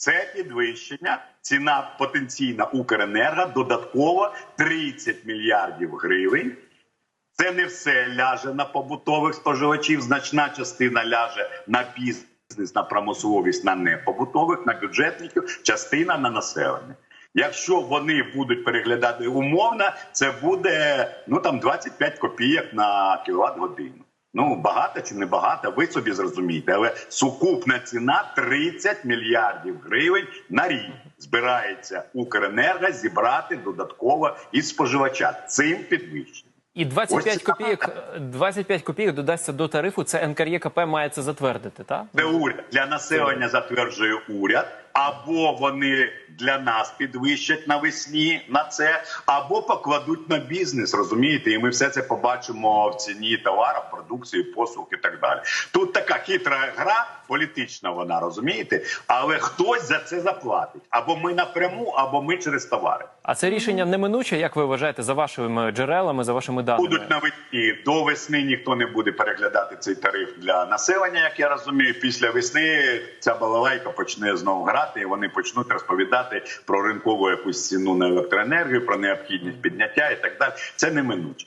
Це підвищення. Ціна потенційна Укренерго додатково 30 мільярдів гривень. Це не все ляже на побутових споживачів. Значна частина ляже на бізнес, на промисловість, на непобутових, на бюджетників, частина на населення. Якщо вони будуть переглядати умовно, це буде ну там 25 копійок на кіловат годину. Ну багато чи не багато, ви собі зрозумієте, але сукупна ціна 30 мільярдів гривень на рік збирається Укренерго зібрати додатково із споживача цим підвищенням. І 25 Ось це копійок, 25 копійок додасться до тарифу. Це НКРЄКП має це затвердити, так? Це уряд для населення затверджує уряд, або вони для нас підвищать навесні на це, або покладуть на бізнес. Розумієте, і ми все це побачимо в ціні товарів, продукції, послуг і так далі. Тут така хитра гра, політична вона розумієте, але хтось за це заплатить або ми напряму, або ми через товари. А це рішення неминуче, як ви вважаєте, за вашими джерелами, за вашими даними? Будуть навесні до весни ніхто не буде переглядати цей тариф для населення, як я розумію. Після весни ця балалайка почне знову грати, і вони почнуть розповідати про ринкову якусь ціну на електроенергію, про необхідність підняття і так далі. Це неминуче.